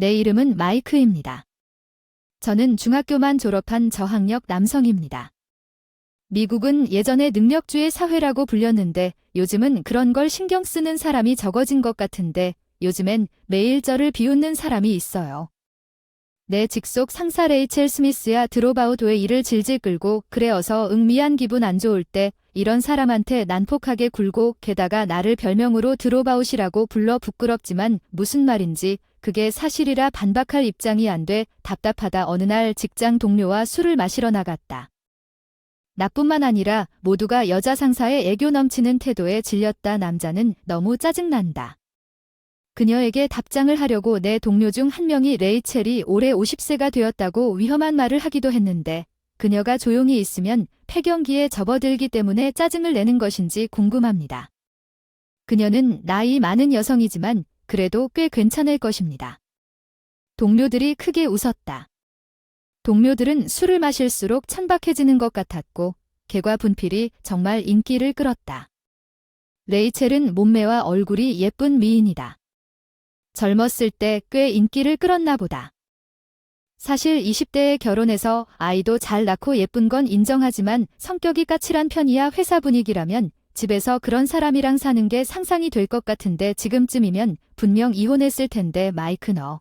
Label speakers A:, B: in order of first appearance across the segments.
A: 내 이름은 마이크입니다. 저는 중학교만 졸업한 저학력 남성입니다. 미국은 예전에 능력주의 사회라고 불렸는데 요즘은 그런 걸 신경 쓰는 사람이 적어진 것 같은데 요즘엔 매일 저를 비웃는 사람이 있어요. 내 직속 상사 레이첼 스미스야 드로바웃 왜 일을 질질 끌고 그래 어서 응 미안 기분 안 좋을 때 이런 사람한테 난폭하게 굴고 게다가 나를 별명으로 드로바웃이라고 불러 부끄럽지만 무슨 말인지 그게 사실이라 반박할 입장이 안 돼 답답하다 어느 날 직장 동료와 술을 마시러 나갔다. 나뿐만 아니라 모두가 여자 상사의 애교 넘치는 태도에 질렸다 남자는 너무 짜증난다. 그녀에게 답장을 하려고 내 동료 중 한 명이 레이첼이 올해 50세가 되었다고 위험한 말을 하기도 했는데 그녀가 조용히 있으면 폐경기에 접어들기 때문에 짜증을 내는 것인지 궁금합니다. 그녀는 나이 많은 여성이지만 그래도 꽤 괜찮을 것입니다. 동료들이 크게 웃었다. 동료들은 술을 마실수록 천박해지는 것 같았고 개과 분필이 정말 인기를 끌었다. 레이첼은 몸매와 얼굴이 예쁜 미인이다. 젊었을 때 꽤 인기를 끌었나 보다. 사실 20대에 결혼해서 아이도 잘 낳고 예쁜 건 인정하지만 성격이 까칠한 편이야 회사 분위기라면 집에서 그런 사람이랑 사는 게 상상이 될 것 같은데 지금쯤이면 분명 이혼했을 텐데 마이크 너.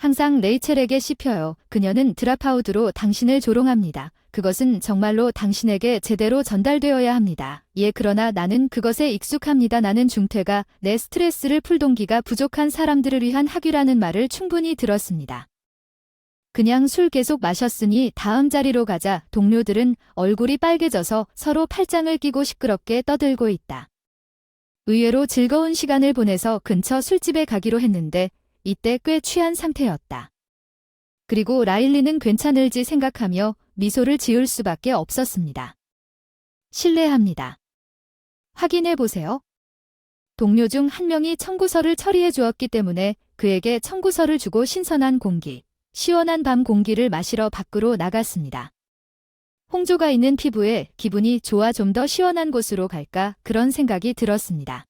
A: 항상 레이첼에게 씹혀요. 그녀는 드랍아웃으로 당신을 조롱합니다. 그것은 정말로 당신에게 제대로 전달되어야 합니다. 예, 그러나 나는 그것에 익숙합니다. 나는 중퇴가 내 스트레스를 풀 동기가 부족한 사람들을 위한 학위라는 말을 충분히 들었습니다. 그냥 술 계속 마셨으니 다음 자리로 가자. 동료들은 얼굴이 빨개져서 서로 팔짱을 끼고 시끄럽게 떠들고 있다. 의외로 즐거운 시간을 보내서 근처 술집에 가기로 했는데 이때 꽤 취한 상태였다. 그리고 라일리는 괜찮을지 생각하며 미소를 지을 수밖에 없었습니다. 실례합니다. 확인해 보세요. 동료 중 한 명이 청구서를 처리해 주었기 때문에 그에게 청구서를 주고 신선한 공기, 시원한 밤 공기를 마시러 밖으로 나갔습니다. 홍조가 있는 피부에 기분이 좋아 좀 더 시원한 곳으로 갈까 그런 생각이 들었습니다.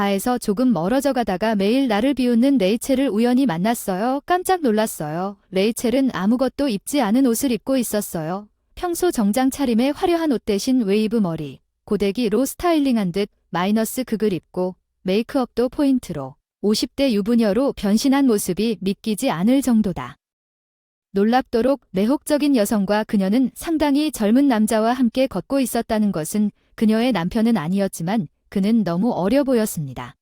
A: 바에서 조금 멀어져 가다가 매일 나를 비웃는 레이첼을 우연히 만났어요. 깜짝 놀랐어요. 레이첼은 아무것도 입지 않은 옷을 입고 있었어요. 평소 정장 차림에 화려한 옷 대신 웨이브 머리, 고데기로 스타일링한 듯 마이너스 극을 입고 메이크업도 포인트로 50대 유부녀로 변신한 모습이 믿기지 않을 정도다. 놀랍도록 매혹적인 여성과 그녀는 상당히 젊은 남자와 함께 걷고 있었다는 것은 그녀의 남편은 아니었지만 그는 너무 어려 보였습니다.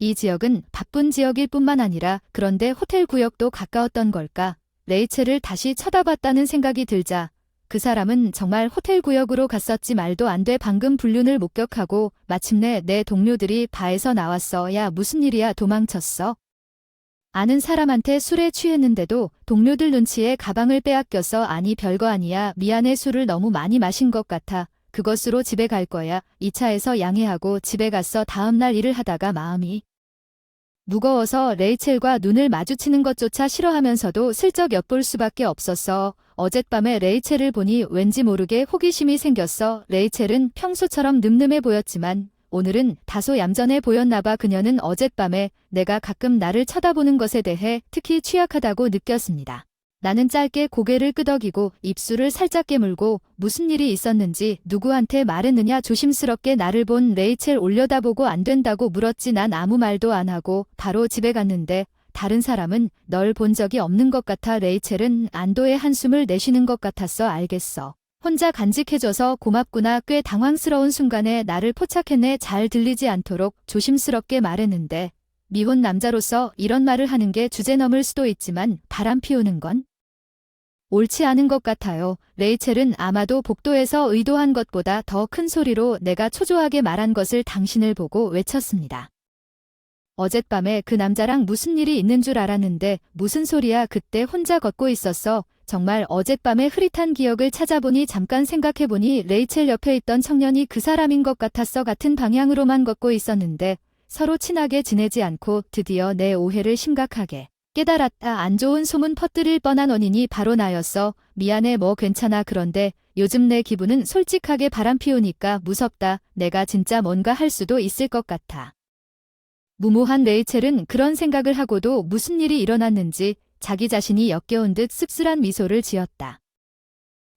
A: 이 지역은 바쁜 지역일 뿐만 아니라 그런데 호텔 구역도 가까웠던 걸까? 레이첼을 다시 쳐다봤다는 생각이 들자 그 사람은 정말 호텔 구역으로 갔었지 말도 안 돼 방금 불륜을 목격하고 마침내 내 동료들이 바에서 나왔어. 야 무슨 일이야 도망쳤어? 아는 사람한테 술에 취했는데도 동료들 눈치에 가방을 빼앗겨서 아니 별거 아니야 미안해 술을 너무 많이 마신 것 같아. 그것으로 집에 갈 거야. 이 차에서 양해하고 집에 가서 다음날 일을 하다가 마음이 무거워서 레이첼과 눈을 마주치는 것조차 싫어하면서도 슬쩍 엿볼 수밖에 없었어. 어젯밤에 레이첼을 보니 왠지 모르게 호기심이 생겼어. 레이첼은 평소처럼 늠름해 보였지만 오늘은 다소 얌전해 보였나봐 그녀는 어젯밤에 내가 가끔 나를 쳐다보는 것에 대해 특히 취약하다고 느꼈습니다. 나는 짧게 고개를 끄덕이고 입술을 살짝 깨물고 무슨 일이 있었는지 누구한테 말했느냐 조심스럽게 나를 본 레이첼 올려다보고 안 된다고 물었지 난 아무 말도 안 하고 바로 집에 갔는데 다른 사람은 널 본 적이 없는 것 같아 레이첼은 안도의 한숨을 내쉬는 것 같았어 알겠어. 혼자 간직해줘서 고맙구나 꽤 당황스러운 순간에 나를 포착했네 잘 들리지 않도록 조심스럽게 말했는데 미혼 남자로서 이런 말을 하는 게 주제 넘을 수도 있지만 바람 피우는 건 옳지 않은 것 같아요. 레이첼은 아마도 복도에서 의도한 것보다 더 큰 소리로 내가 초조하게 말한 것을 당신을 보고 외쳤습니다. 어젯밤에 그 남자랑 무슨 일이 있는 줄 알았는데 무슨 소리야 그때 혼자 걷고 있었어. 정말 어젯밤에 흐릿한 기억을 찾아보니 잠깐 생각해보니 레이첼 옆에 있던 청년이 그 사람인 것 같았어 같은 방향으로만 걷고 있었는데 서로 친하게 지내지 않고 드디어 내 오해를 심각하게 깨달았다. 안 좋은 소문 퍼뜨릴 뻔한 원인이 바로 나였어. 미안해 뭐 괜찮아 그런데 요즘 내 기분은 솔직하게 바람 피우니까 무섭다. 내가 진짜 뭔가 할 수도 있을 것 같아. 무모한 레이첼은 그런 생각을 하고도 무슨 일이 일어났는지 자기 자신이 역겨운 듯 씁쓸한 미소를 지었다.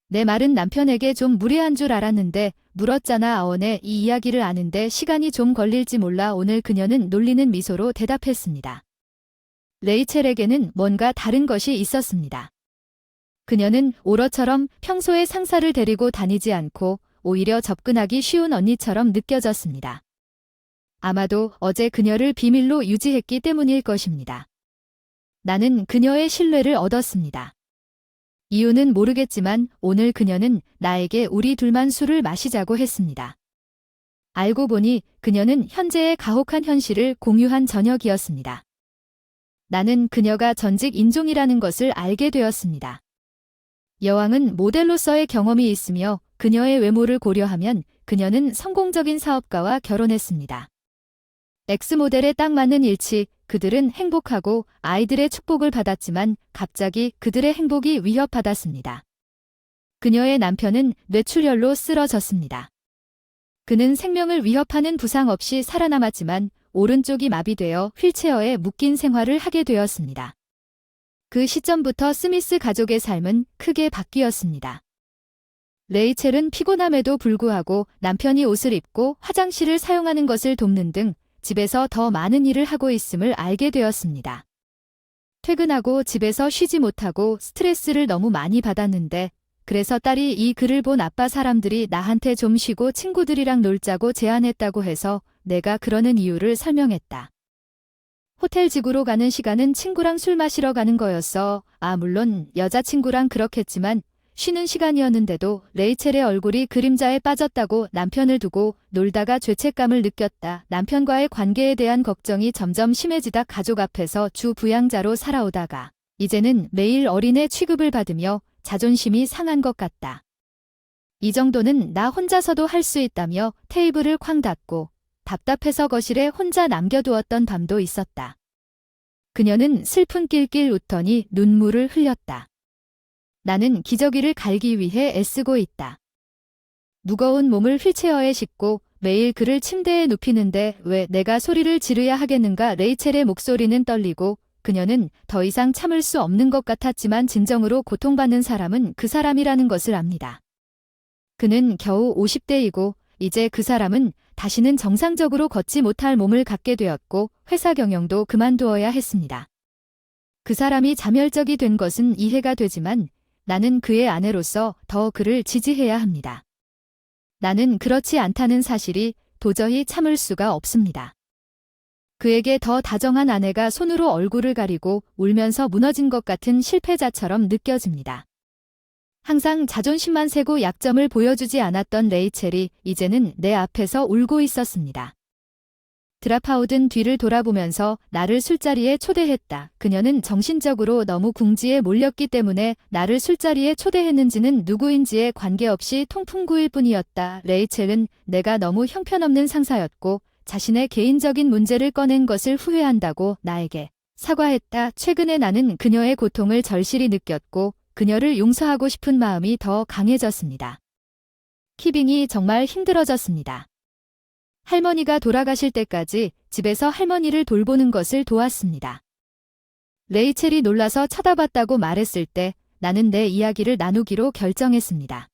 A: 내 말은 남편에게 좀 무례한 줄 알았는데 물었잖아 아원에 이 이야기를 아는데 시간이 좀 걸릴지 몰라 오늘 그녀는 놀리는 미소로 대답했습니다. 레이첼에게는 뭔가 다른 것이 있었습니다. 그녀는 오러처럼 평소에 상사를 데리고 다니지 않고 오히려 접근하기 쉬운 언니처럼 느껴졌습니다. 아마도 어제 그녀를 비밀로 유지했기 때문일 것입니다. 나는 그녀의 신뢰를 얻었습니다. 이유는 모르겠지만 오늘 그녀는 나에게 우리 둘만 술을 마시자고 했습니다. 알고 보니 그녀는 현재의 가혹한 현실을 공유한 저녁이었습니다. 나는 그녀가 전직 인종이라는 것을 알게 되었습니다. 여왕은 모델로서의 경험이 있으며 그녀의 외모를 고려하면 그녀는 성공적인 사업가와 결혼했습니다. X모델에 딱 맞는 일치, 그들은 행복하고 아이들의 축복을 받았지만 갑자기 그들의 행복이 위협받았습니다. 그녀의 남편은 뇌출혈로 쓰러졌습니다. 그는 생명을 위협하는 부상 없이 살아남았지만 오른쪽이 마비되어 휠체어에 묶인 생활을 하게 되었습니다. 그 시점부터 스미스 가족의 삶은 크게 바뀌었습니다. 레이첼은 피곤함에도 불구하고 남편이 옷을 입고 화장실을 사용하는 것을 돕는 등 집에서 더 많은 일을 하고 있음을 알게 되었습니다. 퇴근하고 집에서 쉬지 못하고 스트레스를 너무 많이 받았는데 그래서 딸이 이 글을 본 아빠 사람들이 나한테 좀 쉬고 친구들이랑 놀자고 제안했다고 해서 내가 그러는 이유를 설명했다. 호텔 지구로 가는 시간은 친구랑 술 마시러 가는 거였어. 아, 물론 여자친구랑 그렇겠지만 쉬는 시간이었는데도 레이첼의 얼굴이 그림자에 빠졌다고 남편을 두고 놀다가 죄책감을 느꼈다. 남편과의 관계에 대한 걱정이 점점 심해지다 가족 앞에서 주 부양자로 살아오다가 이제는 매일 어린애 취급을 받으며 자존심이 상한 것 같다. 이 정도는 나 혼자서도 할 수 있다며 테이블을 쾅 닫고 답답해서 거실에 혼자 남겨두었던 밤도 있었다. 그녀는 슬픈 낄낄 웃더니 눈물을 흘렸다. 나는 기저귀를 갈기 위해 애쓰고 있다. 무거운 몸을 휠체어에 싣고 매일 그를 침대에 눕히는데 왜 내가 소리를 지르야 하겠는가 레이첼의 목소리는 떨리고 그녀는 더 이상 참을 수 없는 것 같았지만 진정으로 고통받는 사람은 그 사람이라는 것을 압니다. 그는 겨우 50대이고 이제 그 사람은 다시는 정상적으로 걷지 못할 몸을 갖게 되었고 회사 경영도 그만두어야 했습니다. 그 사람이 자멸적이 된 것은 이해가 되지만 나는 그의 아내로서 더 그를 지지해야 합니다. 나는 그렇지 않다는 사실이 도저히 참을 수가 없습니다. 그에게 더 다정한 아내가 손으로 얼굴을 가리고 울면서 무너진 것 같은 실패자처럼 느껴집니다. 항상 자존심만 세고 약점을 보여주지 않았던 레이첼이 이제는 내 앞에서 울고 있었습니다. 드랍아웃은 뒤를 돌아보면서 나를 술자리에 초대했다. 그녀는 정신적으로 너무 궁지에 몰렸기 때문에 나를 술자리에 초대했는지는 누구인지에 관계없이 통풍구일 뿐이었다. 레이첼은 내가 너무 형편없는 상사였고 자신의 개인적인 문제를 꺼낸 것을 후회한다고 나에게 사과했다. 최근에 나는 그녀의 고통을 절실히 느꼈고 그녀를 용서하고 싶은 마음이 더 강해졌습니다. 키빙이 정말 힘들어졌습니다. 할머니가 돌아가실 때까지 집에서 할머니를 돌보는 것을 도왔습니다. 레이첼이 놀라서 쳐다봤다고 말했을 때 나는 내 이야기를 나누기로 결정했습니다.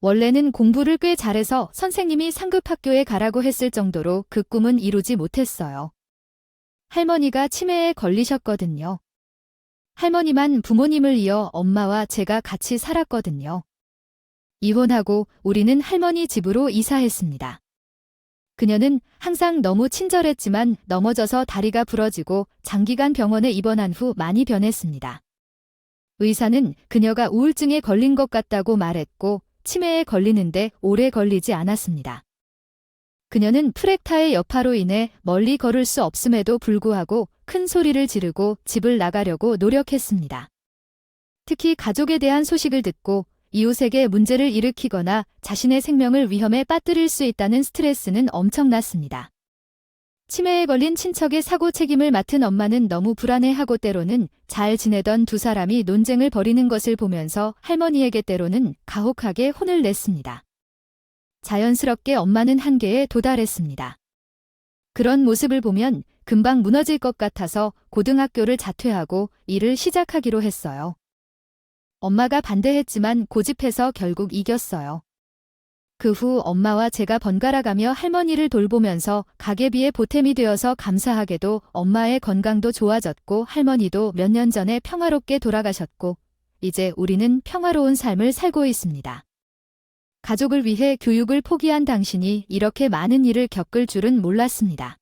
A: 원래는 공부를 꽤 잘해서 선생님이 상급 학교에 가라고 했을 정도로 그 꿈은 이루지 못했어요. 할머니가 치매에 걸리셨거든요. 할머니만 부모님을 이어 엄마와 제가 같이 살았거든요. 이혼하고 우리는 할머니 집으로 이사했습니다. 그녀는 항상 너무 친절했지만 넘어져서 다리가 부러지고 장기간 병원에 입원한 후 많이 변했습니다. 의사는 그녀가 우울증에 걸린 것 같다고 말했고 치매에 걸리는데 오래 걸리지 않았습니다. 그녀는 프렉타의 여파로 인해 멀리 걸을 수 없음에도 불구하고 큰 소리를 지르고 집을 나가려고 노력했습니다. 특히 가족에 대한 소식을 듣고 이웃에게 문제를 일으키거나 자신의 생명을 위험에 빠뜨릴 수 있다는 스트레스는 엄청났습니다. 치매에 걸린 친척의 사고 책임을 맡은 엄마는 너무 불안해하고 때로는 잘 지내던 두 사람이 논쟁을 벌이는 것을 보면서 할머니에게 때로는 가혹하게 혼을 냈습니다. 자연스럽게 엄마는 한계에 도달했습니다. 그런 모습을 보면 금방 무너질 것 같아서 고등학교를 자퇴하고 일을 시작하기로 했어요. 엄마가 반대했지만 고집해서 결국 이겼어요. 그 후 엄마와 제가 번갈아가며 할머니를 돌보면서 가계비에 보탬이 되어서 감사하게도 엄마의 건강도 좋아졌고 할머니도 몇 년 전에 평화롭게 돌아가셨고 이제 우리는 평화로운 삶을 살고 있습니다. 가족을 위해 교육을 포기한 당신이 이렇게 많은 일을 겪을 줄은 몰랐습니다.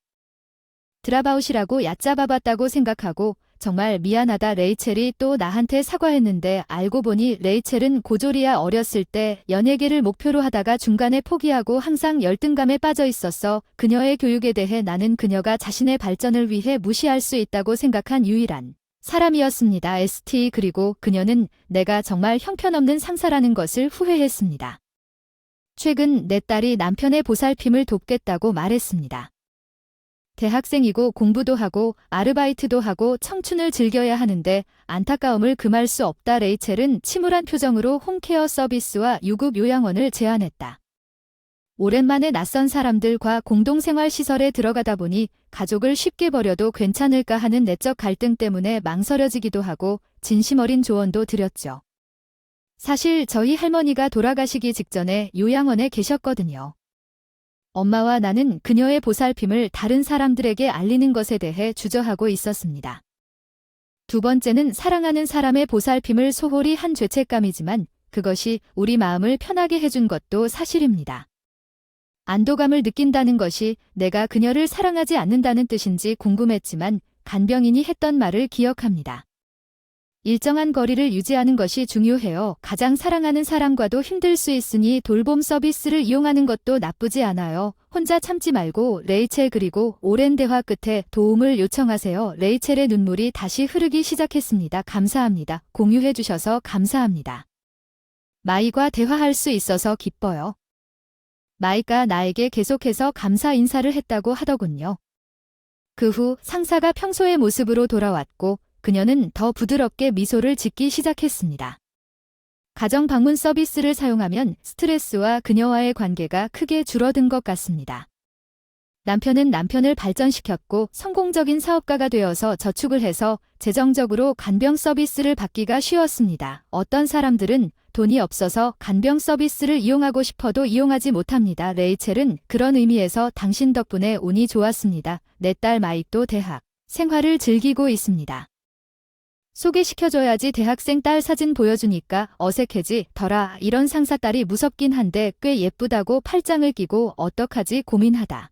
A: 드라바웃이라고 얕잡아봤다고 생각하고 정말 미안하다 레이첼이 또 나한테 사과했는데 알고 보니 레이첼은 고졸이야 어렸을 때 연예계를 목표로 하다가 중간에 포기하고 항상 열등감에 빠져 있었어 그녀의 교육에 대해 나는 그녀가 자신의 발전을 위해 무시할 수 있다고 생각한 유일한 사람이었습니다. ST 그리고 그녀는 내가 정말 형편없는 상사라는 것을 후회했습니다. 최근 내 딸이 남편의 보살핌을 돕겠다고 말했습니다. 대학생이고 공부도 하고 아르바이트도 하고 청춘을 즐겨야 하는데 안타까움을 금할 수 없다 레이첼은 침울한 표정으로 홈케어 서비스와 유급 요양원을 제안했다. 오랜만에 낯선 사람들과 공동생활 시설에 들어가다 보니 가족을 쉽게 버려도 괜찮을까 하는 내적 갈등 때문에 망설여지기도 하고 진심 어린 조언도 드렸죠. 사실 저희 할머니가 돌아가시기 직전에 요양원에 계셨거든요. 엄마와 나는 그녀의 보살핌을 다른 사람들에게 알리는 것에 대해 주저하고 있었습니다. 두 번째는 사랑하는 사람의 보살핌을 소홀히 한 죄책감이지만 그것이 우리 마음을 편하게 해준 것도 사실입니다. 안도감을 느낀다는 것이 내가 그녀를 사랑하지 않는다는 뜻인지 궁금했지만 간병인이 했던 말을 기억합니다. 일정한 거리를 유지하는 것이 중요해요. 가장 사랑하는 사람과도 힘들 수 있으니 돌봄 서비스를 이용하는 것도 나쁘지 않아요. 혼자 참지 말고 레이첼 그리고 오랜 대화 끝에 도움을 요청하세요. 레이첼의 눈물이 다시 흐르기 시작했습니다. 감사합니다. 공유해 주셔서 감사합니다. 마이과 대화할 수 있어서 기뻐요. 마이가 나에게 계속해서 감사 인사를 했다고 하더군요. 그 후 상사가 평소의 모습으로 돌아왔고 그녀는 더 부드럽게 미소를 짓기 시작했습니다. 가정 방문 서비스를 사용하면 스트레스와 그녀와의 관계가 크게 줄어든 것 같습니다. 남편은 남편을 발전시켰고 성공적인 사업가가 되어서 저축을 해서 재정적으로 간병 서비스를 받기가 쉬웠습니다. 어떤 사람들은 돈이 없어서 간병 서비스를 이용하고 싶어도 이용하지 못합니다. 레이첼은 그런 의미에서 당신 덕분에 운이 좋았습니다. 내 딸 마이도 대학 생활을 즐기고 있습니다. 소개시켜줘야지 대학생 딸 사진 보여주니까 어색해지 더라 이런 상사 딸이 무섭긴 한데 꽤 예쁘다고 팔짱을 끼고 어떡하지 고민하다.